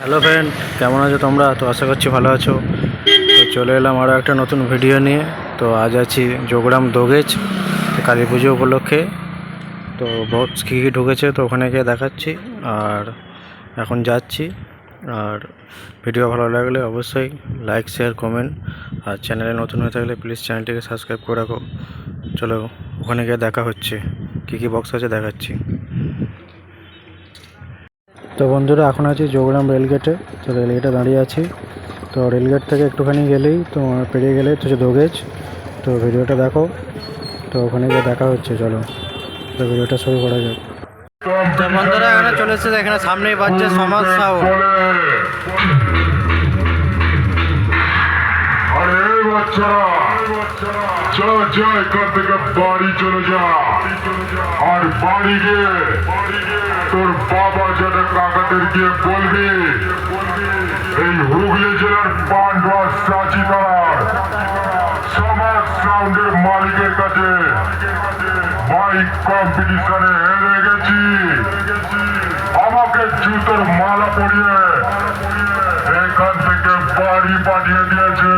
Hello friend, কেমন আছো তোমরা? তো আশা করছি ভালো আছো। তো চলে এলাম আরও একটা নতুন ভিডিও নিয়ে। তো আজ আছি যোগরাম দোগেজ কালী পুজো উপলক্ষে। তো বক্স কী কী ঢুকেছে তো ওখানে গিয়ে দেখাচ্ছি, আর এখন যাচ্ছি। আর ভিডিও ভালো লাগলে অবশ্যই লাইক, শেয়ার, কমেন্ট। আর চ্যানেলে নতুন হয়ে থাকলে প্লিজ চ্যানেলটিকে সাবস্ক্রাইব করে রাখো। চলো ওখানে গিয়ে দেখা হচ্ছে, কী কী বক্স আছে দেখাচ্ছি। তো বন্ধুরা, এখন আছি যোগরাম রেলগেটে। তো রেলগেটে দাঁড়িয়ে আছি। তো রেলগেট থেকে একটুখানি গেলেই তো পেরিয়ে গেলেই তো দোগেজ। তো ভিডিওটা দেখো। তো ওখানে গিয়ে দেখা হচ্ছে, চলো। তো ভিডিওটা শুরু করা যাক। তো বন্ধুরা, এখানে চলে এসেছে, এখানে সামনেই বাজছে সমাজ সাউন্ড বাচ্চারা যা এখান থেকে বাড়ি চলে যা। আর বাড়ি গিয়ে তোর বাবা যেন কাকাদের গিয়ে বলবি, এই হুগলি জেলার পান্ডুয়া সাচিতার সমাজ সাউন্ডের মালিকের কাছে বাইক কম্পিটিশনে হেরে গেছি। আমাকে জুতোর মালা পরিয়ে এখান থেকে বাড়ি পাঠিয়ে দিয়েছে।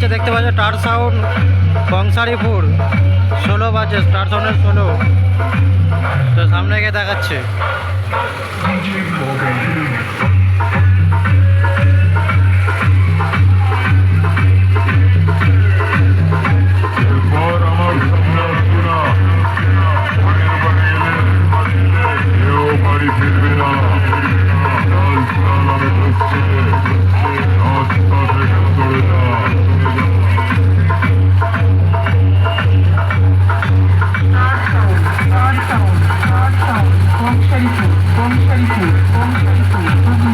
বাচ্চা দেখতে পাচ্ছ টার সাউন্ড কংসারিপুর ষোলো বাজে, টার সাউন্ডের ষোলো। তো সামনে গিয়ে দেখাচ্ছে। Komischerlichen, Komischerlichen, Komischerlichen, Komischerlichen, Komischerlichen.